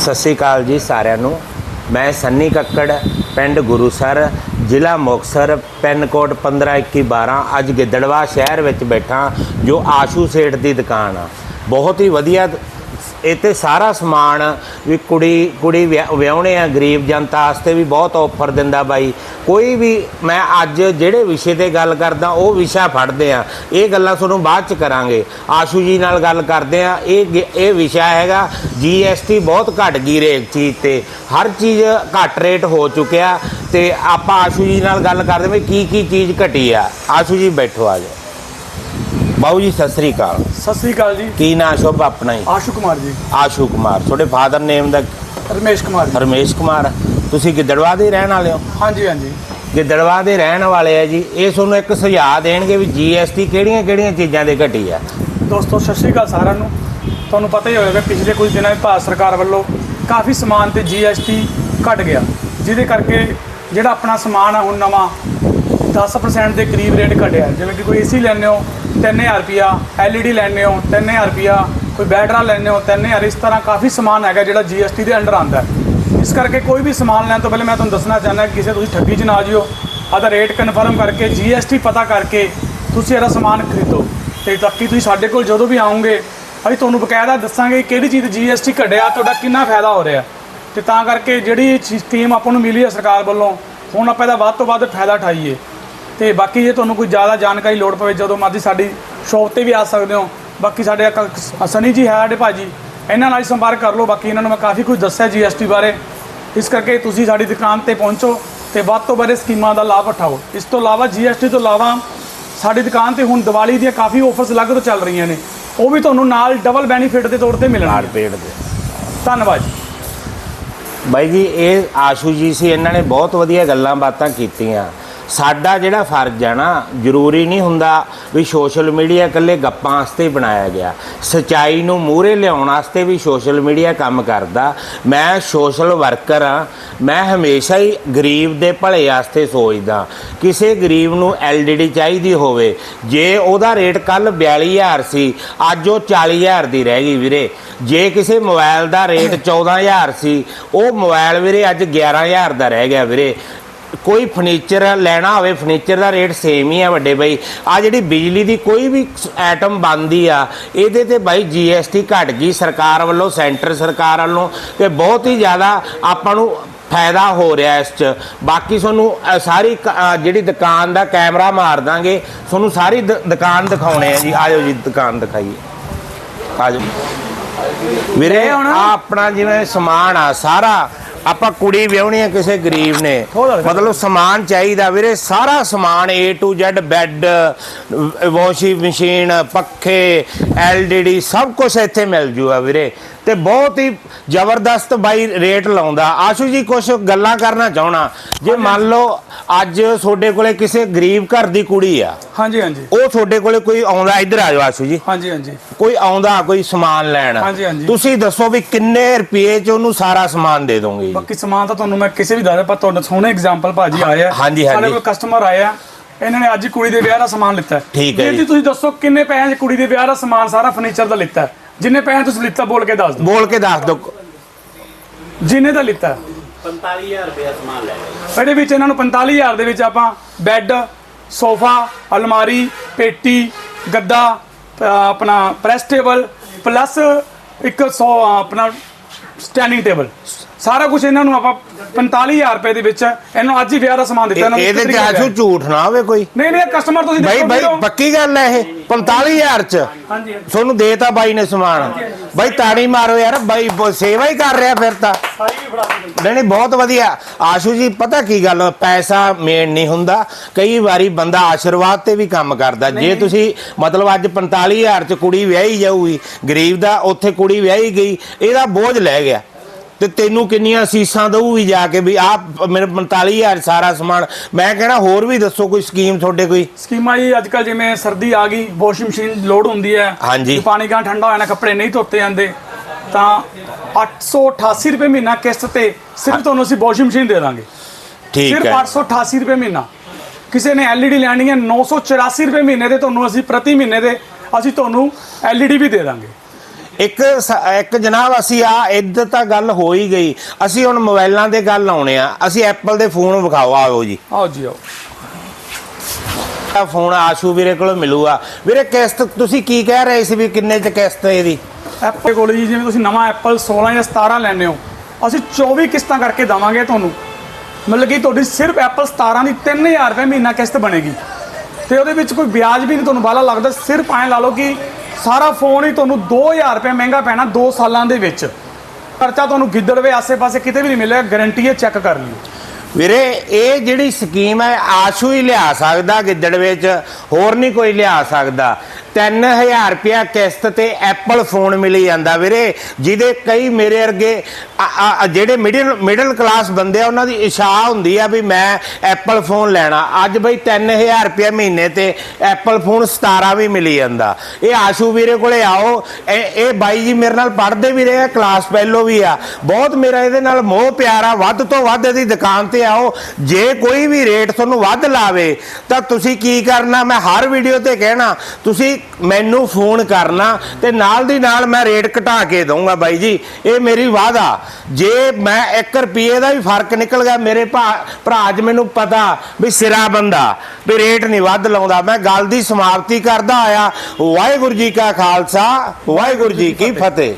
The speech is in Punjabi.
ਸਤਿ ਸ਼੍ਰੀ ਅਕਾਲ ਜੀ ਸਾਰਿਆਂ ਨੂੰ। ਮੈਂ ਸੰਨੀ ਕੱਕੜ, ਪਿੰਡ ਗੁਰੂਸਰ, ਜ਼ਿਲ੍ਹਾ ਮੁਕਤਸਰ, ਪਿੰਨ ਕੋਡ 152112 ਅੱਜ ਗਿੱਦੜਵਾ ਸ਼ਹਿਰ ਵਿੱਚ ਬੈਠਾ ਜੋ ਆਸ਼ੂ ਸੇਠ ਦੀ ਦੁਕਾਨ ਆ। ਬਹੁਤ ਹੀ ਵਧੀਆ ਇੱਥੇ ਸਾਰਾ ਸਮਾਨ ਵੀ ਕੁੜੀ ਕੁੜੀ ਵਿਆਹ- ਵਿਆਹੁਣੇ ਆ, ਗਰੀਬ ਜਨਤਾ ਵਾਸਤੇ ਵੀ ਬਹੁਤ ਆਫਰ ਦਿੰਦਾ ਬਾਈ। ਕੋਈ ਵੀ, ਮੈਂ ਅੱਜ ਜਿਹੜੇ ਵਿਸ਼ੇ ਤੇ ਗੱਲ ਕਰਦਾ, ਉਹ ਵਿਸ਼ਾ ਫੜਦੇ ਆ। ਇਹ ਗੱਲਾਂ ਤੁਹਾਨੂੰ ਬਾਅਦ ਚ ਕਰਾਂਗੇ। ਆਸ਼ੂ ਜੀ ਨਾਲ ਗੱਲ ਕਰਦੇ ਆ। ਇਹ ਗ- ਇਹ ਵਿਸ਼ਾ ਹੈਗਾ ਜੀਐਸਟੀ ਬਹੁਤ ਘਟ ਗਈ ਰੇਟ ਚੀਜ਼ ਤੇ। ਹਰ ਚੀਜ਼ ਘੱਟ ਰੇਟ ਹੋ ਚੁੱਕਿਆ ਤੇ ਆਪਾਂ ਆਸ਼ੂ ਜੀ ਨਾਲ ਗੱਲ ਕਰਦੇ ਵੀ ਕੀ ਕੀ ਚੀਜ਼ ਘਟੀ ਆ। ਆਸ਼ੂ ਜੀ ਬੈਠੋ ਆ ਜਾਓ। ਬਾਊ ਜੀ ਸਤਿ ਸ੍ਰੀ ਅਕਾਲ। ਸਤਿ ਸ੍ਰੀ ਅਕਾਲ ਜੀ। ਕੀ ਨਾਂ ਸ਼ੁਭ ਆਪਣਾ ਹੀ ਆਸ਼ੂ ਕੁਮਾਰ ਜੀ। ਆਸ਼ੂ ਕੁਮਾਰ। ਤੁਹਾਡੇ ਫਾਦਰ ਨੇਮ ਦਾ ਰਮੇਸ਼ ਕੁਮਾਰ ਜੀ। ਰਮੇਸ਼ ਕੁਮਾਰ। ਤੁਸੀਂ ਗਿੱਦੜਵਾ ਦੇ ਰਹਿਣ ਵਾਲੇ ਹੋ? ਹਾਂਜੀ ਹਾਂਜੀ। ਗਿੱਦੜਵਾ ਦੇ ਰਹਿਣ ਵਾਲੇ ਆ ਜੀ। ਇਹ ਤੁਹਾਨੂੰ ਇੱਕ ਸੁਝਾਅ ਦੇਣਗੇ ਵੀ ਜੀਐਸਟੀ ਕਿਹੜੀਆਂ ਕਿਹੜੀਆਂ ਚੀਜ਼ਾਂ ਦੇ ਘਟੀ ਆ। ਦੋਸਤੋ ਸਤਿ ਸ੍ਰੀ ਅਕਾਲ ਸਾਰਿਆਂ ਨੂੰ। ਤੁਹਾਨੂੰ ਪਤਾ ਹੀ ਹੋਵੇਗਾ ਪਿਛਲੇ ਕੁਝ ਦਿਨਾਂ ਵਿੱਚ ਭਾਰਤ ਸਰਕਾਰ ਵੱਲੋਂ ਕਾਫੀ ਸਮਾਨ ਤੇ ਜੀਐਸਟੀ ਘਟ ਗਿਆ। ਜਿਹਦੇ ਕਰਕੇ ਜਿਹੜਾ ਆਪਣਾ ਸਮਾਨ ਆ ਹੁਣ ਨਵਾਂ 10% ਦੇ ਕਰੀਬ ਰੇਟ ਘਟਿਆ। ਜਿਵੇਂ ਕਿ ਕੋਈ ਏਸੀ ਲੈਣੇ ਹੋ 3000 ਰੁਪਿਆ ਐਲਈਡੀ ਲੈਣੇ ਹੋ 3000 ਰੁਪਿਆ ਕੋਈ ਬੈਟਰਾ ਲੈਣੇ ਹੋ 3000 ਇਸ ਤਰ੍ਹਾਂ ਕਾਫੀ ਸਮਾਨ ਹੈਗਾ ਜਿਹੜਾ ਜੀਐਸਟੀ ਦੇ ਅੰਡਰ ਆਉਂਦਾ ਇਸ ਕਰਕੇ ਕੋਈ ਵੀ ਸਮਾਨ ਲੈਣ ਤੋਂ ਪਹਿਲੇ ਮੈਂ ਤੁਹਾਨੂੰ ਦੱਸਣਾ ਚਾਹੁੰਦਾ ਕਿ ਕਿਸੇ ਤੁਸੀਂ ਠੱਗੀ 'ਚ ਨਾ ਜਿਓ। ਆਦਾ ਰੇਟ ਕਨਫਰਮ ਕਰਕੇ ਜੀਐਸਟੀ ਪਤਾ ਕਰਕੇ ਤੁਸੀਂ ਇਹਦਾ ਸਮਾਨ ਖਰੀਦੋ। ਤੇ ਤਾਂ ਕਿ ਤੁਸੀਂ ਸਾਡੇ ਕੋਲ ਜਦੋਂ ਵੀ ਆਉਂਗੇ ਅਸੀਂ ਤੁਹਾਨੂੰ ਬਕਾਇਦਾ ਦੱਸਾਂਗੇ ਕਿਹੜੀ ਚੀਜ਼ ਜੀਐਸਟੀ ਘਟਿਆ, ਤੁਹਾਡਾ ਕਿੰਨਾ ਫਾਇਦਾ ਹੋ ਰਿਹਾ। ਤੇ ਤਾਂ ਕਰਕੇ ਜਿਹੜੀ ਸਕੀਮ ਆਪਾਂ ਨੂੰ ਮਿਲੀ ਹੈ ਸਰਕਾਰ ਵੱਲੋਂ, ਹੁਣ ਆਪਾਂ ਇਹਦਾ ਵੱਧ ਤੋਂ ਵੱਧ ਫਾਇਦਾ ਉਠਾਈਏ। ਤੇ ਬਾਕੀ ਜੇ ਤੁਹਾਨੂੰ ਕੋਈ ਜ਼ਿਆਦਾ ਜਾਣਕਾਰੀ ਲੋੜ ਪਵੇ ਜਦੋਂ ਮਰਜ਼ੀ ਸਾਡੀ ਸ਼ੌਪ ਤੇ ਵੀ ਆ ਸਕਦੇ ਹੋ। ਬਾਕੀ ਸਾਡੇ ਇੱਕ ਸਨੀ ਜੀ ਹੈ ਸਾਡੇ ਭਾਜੀ। ਇਹਨਾਂ ਨਾਲ ਹੀ ਸੰਪਰਕ ਕਰ ਲਓ। ਬਾਕੀ ਇਹਨਾਂ ਨੂੰ ਮੈਂ ਕਾਫੀ ਕੁਝ ਦੱਸਿਆ ਜੀਐਸਟੀ ਬਾਰੇ। ਇਸ ਕਰਕੇ ਤੁਸੀਂ ਸਾਡੀ ਦੁਕਾਨ ਤੇ ਪਹੁੰਚੋ ਤੇ ਵੱਧ ਤੋਂ ਵੱਧ ਸਕੀਮਾਂ ਦਾ ਲਾਭ ਉਠਾਓ। ਇਸ ਤੋਂ ਇਲਾਵਾ ਜੀਐਸਟੀ ਤੋਂ ਇਲਾਵਾ ਸਾਡੀ ਦੁਕਾਨ ਤੇ ਹੁਣ ਦੀਵਾਲੀ ਦੀਆਂ ਕਾਫੀ ਆਫਰਸ ਅਲੱਗ ਤੋਂ ਚੱਲ ਰਹੀਆਂ ਨੇ। ਉਹ ਵੀ ਤੁਹਾਨੂੰ ਨਾਲ ਡਬਲ ਬੈਨੀਫਿਟ ਦੇ ਤੌਰ ਤੇ ਮਿਲਣਗੇ। ਕਾਰਪੇਟ ਦੇ। ਧੰਨਵਾਦ ਜੀ। ਬਾਈ ਜੀ ਇਹ ਆਸ਼ੂ ਜੀ ਸੀ ਇਹਨਾਂ ਨੇ ਬਹੁਤ ਵਧੀਆ ਗੱਲਾਂ ਬਾਤਾਂ ਕੀਤੀਆਂ। ਸਾਡਾ ਜਿਹੜਾ ਫਰਜ਼ ਹੈ ਨਾ, ਜ਼ਰੂਰੀ ਨਹੀਂ ਹੁੰਦਾ ਵੀ ਸੋਸ਼ਲ ਮੀਡੀਆ ਇਕੱਲੇ ਗੱਪਾਂ ਵਾਸਤੇ ਬਣਾਇਆ ਗਿਆ। ਸਚਾਈ ਨੂੰ ਮੂਹਰੇ ਲਿਆਉਣ ਵਾਸਤੇ ਵੀ ਸੋਸ਼ਲ ਮੀਡੀਆ ਕੰਮ ਕਰਦਾ। ਮੈਂ ਸੋਸ਼ਲ ਵਰਕਰ ਆ ਮੈਂ ਹਮੇਸ਼ਾ ਹੀ ਗਰੀਬ ਦੇ ਭਲੇ ਵਾਸਤੇ ਸੋਚਦਾ। ਕਿਸੇ ਗਰੀਬ ਨੂੰ ਐਲਡੀਡੀ ਚਾਹੀਦੀ ਹੋਵੇ। ਜੇ ਉਹਦਾ ਰੇਟ ਕੱਲ 42000 ਸੀ, ਅੱਜ ਉਹ 40000 ਦੀ ਰਹਿ ਗਈ ਵੀਰੇ। ਜੇ ਕਿਸੇ ਮੋਬਾਈਲ ਦਾ ਰੇਟ 14000 ਸੀ, ਉਹ ਮੋਬਾਈਲ ਵੀਰੇ ਅੱਜ 11000 ਦਾ ਰਹਿ ਗਿਆ ਵੀਰੇ। ਕੋਈ ਫਰਨੀਚਰ ਲੈਣਾ ਹੋਵੇ ਫਰਨੀਚਰ ਦਾ ਰੇਟ ਸੇਮ ਹੀ ਆ ਵੱਡੇ ਬਾਈ। ਆ ਜਿਹੜੀ ਬਿਜਲੀ ਦੀ ਕੋਈ ਵੀ ਆਈਟਮ ਬਣਦੀ ਆ ਇਹਦੇ ਤੇ ਬਾਈ ਜੀਐਸਟੀ ਘਟ ਗਈ ਸਰਕਾਰ ਵੱਲੋਂ ਸੈਂਟਰ ਸਰਕਾਰ ਵੱਲੋਂ ਤੇ ਬਹੁਤ ਹੀ ਜ਼ਿਆਦਾ ਆਪਾਂ ਨੂੰ ਫਾਇਦਾ ਹੋ ਰਿਹਾ ਇਸ ਚ। ਬਾਕੀ ਤੁਹਾਨੂੰ ਸਾਰੀ ਜਿਹੜੀ ਦੁਕਾਨ ਦਾ ਕੈਮਰਾ ਮਾਰ ਦਾਂਗੇ। ਤੁਹਾਨੂੰ ਸਾਰੀ ਦੁਕਾਨ ਦਿਖਾਉਣੇ ਆ ਜੀ। ਆਜੋ ਜੀ ਦੁਕਾਨ ਦਿਖਾਈਏ। ਆਜੋ। ਵੀਰੇ ਆ ਆਪਣਾ ਜਿਵੇਂ ਸਮਾਨ ਆ ਸਾਰਾ ਆਪਾਂ ਕੁੜੀ ਵਿਆਹਣੀ ਆ ਕਿਸੇ ਗਰੀਬ ਨੇ। ਮਤਲਬ ਸਮਾਨ ਚਾਹੀਦਾ ਵੀਰੇ ਸਾਰਾ ਸਮਾਨ A to Z bed washing machine ਪੱਖੇ ਐਲਡੀਡੀ ਸਭ ਕੁਝ ਇੱਥੇ ਮਿਲ ਜੂਗਾ ਵੀਰੇ ਤੇ ਬਹੁਤ ਹੀ ਜ਼ਬਰਦਸਤ ਬਾਈ ਰੇਟ ਲਾਉਂਦਾ ਆਸ਼ੂ ਜੀ ਕੁਝ ਗੱਲਾਂ ਕਰਨਾ ਚਾਹਣਾ ਜੇ ਮੰਨ ਲਓ ਅੱਜ ਤੁਹਾਡੇ ਕੋਲੇ ਕਿਸੇ ਗਰੀਬ ਘਰ ਦੀ ਕੁੜੀ ਆ ਹਾਂਜੀ ਹਾਂਜੀ ਉਹ ਤੁਹਾਡੇ ਕੋਲੇ ਕੋਈ ਆਉਂਦਾ ਇੱਧਰ ਆ ਜਾਓ ਆਸ਼ੂ ਜੀ ਹਾਂਜੀ ਹਾਂਜੀ ਕੋਈ ਆਉਂਦਾ ਕੋਈ ਸਮਾਨ ਲੈਣ ਹਾਂਜੀ, ਹਾਂਜੀ। ਤੁਸੀਂ ਦੱਸੋ ਵੀ ਕਿੰਨੇ ਰੁਪਏ ਚ ਉਹਨੂੰ ਸਾਰਾ ਸਮਾਨ ਦੇ ਦੋਗੇ ਬਾਕੀ ਸਮਾਨ ਤਾਂ ਤੁਹਾਨੂੰ ਮੈਂ ਕਿਸੇ ਵੀ ਦੱਸਦਾ ਪਰ ਤੁਹਾਡੇ ਸੋਹਣੇ ਐਗਜ਼ਾਮਪਲ ਭਾਜੀ ਆਏ ਆ ਹਾਂਜੀ, ਹਾਂਜੀ। ਸਾਡੇ ਕੋਲ ਕਸਟਮਰ ਆਏ ਆ ਇਹਨਾਂ ਨੇ ਅੱਜ ਕੁੜੀ ਦੇ ਵਿਆਹ ਦਾ ਸਮਾਨ ਲਿੱਤਾ ਹੈ। ਠੀਕ ਹੈ ਵੀਰ ਜੀ। ਤੁਸੀਂ ਦੱਸੋ ਕਿੰਨੇ ਪੈਸੇ 'ਚ ਕੁੜੀ ਦੇ ਵਿਆਹ ਦਾ ਸਮਾਨ ਸਾਰਾ ਫਰਨੀਚਰ ਦਾ ਲਿੱਤਾ ਹੈ? ਜਿੰਨੇ ਪੈਸੇ ਤੁਸੀਂ ਲਿੱਤਾ ਬੋਲ ਕੇ ਦੱਸ ਦਿਓ। ਬੋਲ ਕੇ ਦੱਸ ਦਿਓ। ਜਿੰਨੇ ਦਾ ਲਿੱਤਾ? 45000 ਰੁਪਏ ਸਮਾਨ ਲੈ ਗਏ ਇਹਦੇ ਵਿੱਚ ਇਹਨਾਂ ਨੂੰ 45000 ਦੇ ਵਿੱਚ ਆਪਾਂ ਬੈੱਡ ਸੋਫਾ ਅਲਮਾਰੀ ਪੇਟੀ ਗੱਦਾ ਆਪਣਾ ਪ੍ਰੈਸ ਟੇਬਲ ਪਲੱਸ ਇੱਕ 100 ਆਪਣਾ ਸਟੈਂਡਿੰਗ ਟੇਬਲ ਸਾਰਾ ਕੁਝ ਇਹਨਾਂ ਨੂੰ ਆਪਾਂ 45000 ਰੁਪਏ ਦੇ ਵਿੱਚ ਇਹਨੂੰ ਅੱਜ ਹੀ ਵਿਆਹ ਦਾ ਸਮਾਨ ਦਿੱਤਾ ਇਹਨਾਂ ਨੂੰ ਇਹਦੇ ਚ ਦਾ। ਝੂਠ ਨਾ ਹੋਵੇ ਕੋਈ। ਨਹੀਂ ਨਹੀਂ ਕਸਟਮਰ ਤੁਸੀਂ ਬਾਈ ਦੇਖੋ ਬਾਈ। ਪੱਕੀ ਗੱਲ ਹੈ ਇਹ। 45000 ਚ। ਹਾਂਜੀ ਤੁਹਾਨੂੰ ਦੇਤਾ ਬਾਈ ਨੇ ਸਮਾਨ। ਬਾਈ ਤਾੜੀ ਮਾਰੋ ਯਾਰ। ਬਾਈ ਸੇਵਾ ਹੀ ਕਰ ਰਿਹਾ ਫਿਰ ਤਾਂ। ਨਹੀਂ ਨਹੀਂ ਬਹੁਤ ਵਧੀਆ। ਆਸ਼ੂ ਜੀ ਪਤਾ ਕੀ ਗੱਲ? ਪੈਸਾ ਮੇਨ ਨਹੀਂ ਹੁੰਦਾ। ਕਈ ਵਾਰੀ ਬੰਦਾ ਆਸ਼ੀਰਵਾਦ ਤੇ ਵੀ ਕੰਮ ਕਰਦਾ। ਜੇ ਤੁਸੀਂ ਮਤਲਬ ਅੱਜ 45000 ਚ ਕੁੜੀ ਵਿਆਹੀ ਜਾਊਗੀ ਗਰੀਬ ਦਾ ਉੱਥੇ ਕੁੜੀ ਵਿਆਹੀ ਗਈ ਇਹਦਾ ਬੋਝ ਲੈ ਗਿਆ। ਤੇ ਤੈਨੂੰ ਕਿੰਨੀਆਂ ਸੀਸਾਂ ਦਊਗੀ ਜਾ ਕੇ ਵੀ ਆਹ ਮੇਰੇ 45000 ਸਾਰਾ ਸਮਾਨ। ਮੈਂ ਕਹਿਣਾ ਹੋਰ ਵੀ ਦੱਸੋ ਕੋਈ ਸਕੀਮ ਤੁਹਾਡੇ ਕੋਈ? ਸਕੀਮਾਂ ਜੀ ਅੱਜ ਕੱਲ ਜਿਵੇਂ ਸਰਦੀ ਆ ਗਈ ਵਾਸ਼ਿੰਗ ਮਸ਼ੀਨ ਲੋਡ ਹੁੰਦੀ ਹੈ। ਹਾਂਜੀ। ਜੇ ਪਾਣੀ ਗਾਂ ਠੰਡਾ ਹੋਇਆ ਨਾ ਕੱਪੜੇ ਨਹੀਂ ਧੋਤੇ ਜਾਂਦੇ ਤਾਂ 888 ਰੁਪਏ ਮਹੀਨਾ ਕਿਸ਼ਤ ਤੇ ਸਿਰਫ ਤੁਹਾਨੂੰ ਅਸੀਂ ਵਾਸ਼ਿੰਗ ਮਸ਼ੀਨ ਦੇ ਦਾਂਗੇ। ਠੀਕ ਸਿਰਫ ਹੈ। 888 ਰੁਪਏ ਮਹੀਨਾ। ਕਿਸੇ ਨੇ LED ਲੈਣੀ ਹੈ 984 ਰੁਪਏ ਮਹੀਨੇ ਦੇ ਤੁਹਾਨੂੰ ਅਸੀਂ ਪ੍ਰਤੀ ਮਹੀਨੇ ਦੇ ਅਸੀਂ ਤੁਹਾਨੂੰ LED ਵੀ ਦੇ ਦਾਂਗੇ। ਇੱਕ ਸ- ਇੱਕ ਜਨਾਬ ਅਸੀਂ ਆ ਇੱਧਰ ਤਾਂ ਗੱਲ ਹੋ ਹੀ ਗਈ। ਅਸੀਂ ਹੁਣ ਮੋਬਾਈਲਾਂ ਦੇ ਗੱਲ ਆਉਣੇ ਆ। ਅਸੀਂ ਐਪਲ ਦੇ ਫੋਨ ਵਿਖਾਓ। ਆਓ ਜੀ। ਆਓ ਜੀ ਆਓ। ਆ ਫੋਨ ਆਸ਼ੂ ਵੀਰੇ ਕੋਲ ਮਿਲੂਗਾ। ਵੀਰੇ ਕਿਸ਼ਤ ਤੁਸੀਂ ਕੀ ਕਹਿ ਰਹੇ ਸੀ ਵੀ ਕਿੰਨੇ ਚ ਕਿਸ਼ਤ ਹੈ ਇਹਦੀ? ਐਪਲ ਕੋਲ ਜੀ ਜਿਵੇਂ ਤੁਸੀਂ ਨਵਾਂ ਐਪਲ 16 ਜਾਂ 17 ਲੈਣੇ ਹੋ ਅਸੀਂ 24 ਕਿਸ਼ਤਾਂ ਕਰਕੇ ਦਵਾਂਗੇ ਤੁਹਾਨੂੰ। ਮਤਲਬ ਕਿ ਤੁਹਾਡੀ ਸਿਰਫ ਐਪਲ 17 ਦੀ 3000 ਰੁਪਏ ਮਹੀਨਾ ਕਿਸ਼ਤ ਬਣੇਗੀ। ਤੇ ਉਹਦੇ ਵਿੱਚ ਕੋਈ ਵਿਆਜ ਵੀ ਨਹੀਂ ਤੁਹਾਨੂੰ ਬਾਹਲਾ ਲੱਗਦਾ। ਸਿਰਫ ਐਂ ਲਾ ਲਓ ਕਿ ਸਾਰਾ ਫੋਨ ਹੀ ਤੁਹਾਨੂੰ 2000 ਰੁਪਏ ਮਹਿੰਗਾ ਪੈਣਾ 2 ਸਾਲਾਂ ਦੇ ਵਿੱਚ। ਖਰਚਾ ਤੁਹਾਨੂੰ ਗਿੱਦੜਵੇ ਆਸੇ-ਪਾਸੇ ਕਿਤੇ ਵੀ ਨਹੀਂ ਮਿਲੇਗਾ ਗਾਰੰਟੀ ਹੈ ਚੈੱਕ ਕਰ ਲਿਓ। ਵੀਰੇ, ਇਹ ਜਿਹੜੀ ਸਕੀਮ ਹੈ, ਆਸ਼ੂ ਹੀ ਲਿਆ ਸਕਦਾ ਗਿੱਦੜ ਵਿੱਚ ਹੋਰ ਨਹੀਂ ਕੋਈ ਲਿਆ ਸਕਦਾ। 3000 ਰੁਪਿਆ ਕਿਸ਼ਤ ਤੇ ਐਪਲ ਫੋਨ ਮਿਲੀ ਜਾਂਦਾ ਵੀਰੇ, ਜਿਹਦੇ ਕਈ ਮੇਰੇ ਵਰਗੇ ਜਿਹੜੇ ਮਿਡਲ ਮਿਡਲ ਕਲਾਸ ਬੰਦੇ ਆ, ਉਹਨਾਂ ਦੀ ਇਛਾ ਹੁੰਦੀ ਆ ਵੀ ਮੈਂ ਐਪਲ ਫੋਨ ਲੈਣਾ। ਅੱਜ ਬਈ 3000 ਰੁਪਿਆ ਮਹੀਨੇ ਤੇ ਐਪਲ ਫੋਨ 17 ਵੀ ਮਿਲੀ ਜਾਂਦਾ। ਇਹ ਆਸ਼ੂ ਵੀਰੇ ਕੋਲੇ ਆਓ, ਇਹ ਇਹ ਬਾਈ ਜੀ ਮੇਰੇ ਨਾਲ ਪੜ੍ਹਦੇ ਵੀ ਰਹੇ ਆ ਕਲਾਸ ਪਹਿਲੋ ਵੀ ਆ। ਬਹੁਤ ਮੇਰਾ ਇਹਦੇ ਨਾਲ ਮੋਹ ਪਿਆਰ ਆ, ਵੱਧ ਤੋਂ ਵੱਧ ਇਹਦੀ ਦੁਕਾਨ ਤੇ ਆਓ। ਜੇ ਕੋਈ ਵੀ ਰੇਟ ਤੁਹਾਨੂੰ ਵੱਧ ਲਾਵੇ, ਤਾਂ ਤੁਸੀਂ ਕੀ ਕਰਨਾ? ਮੈਂ ਹਰ ਵੀਡੀਓ ਤੇ ਕਹਿਣਾ, ਤੁਸੀਂ ਮੈਨੂੰ ਫੋਨ ਕਰਨਾ ਤੇ ਨਾਲ ਦੀ ਨਾਲ ਮੈਂ ਰੇਟ ਘਟਾ ਕੇ ਦਊਂਗਾ ਬਾਈ ਜੀ। ਇਹ ਮੇਰੀ ਵਾਅਦਾ। ਜੇ ਮੈਂ 1 ਰੁਪਏ ਦਾ ਵੀ ਫ਼ਰਕ ਨਿਕਲ ਗਿਆ, ਮੇਰੇ ਭਾ- ਭਰਾ ਅੱਜ ਮੈਨੂੰ ਪਤਾ ਵੀ ਸਿਰਾ ਬੰਦਾ, ਵੀ ਰੇਟ ਨਹੀਂ ਵੱਧ ਲਾਉਂਦਾ। ਮੈਂ ਗੱਲ ਦੀ ਸਮਾਪਤੀ ਕਰਦਾ ਆਇਆ। ਵਾਹਿਗੁਰੂ ਜੀ ਕਾ ਖਾਲਸਾ, ਵਾਹਿਗੁਰੂ ਜੀ ਕੀ ਫਤਿਹ।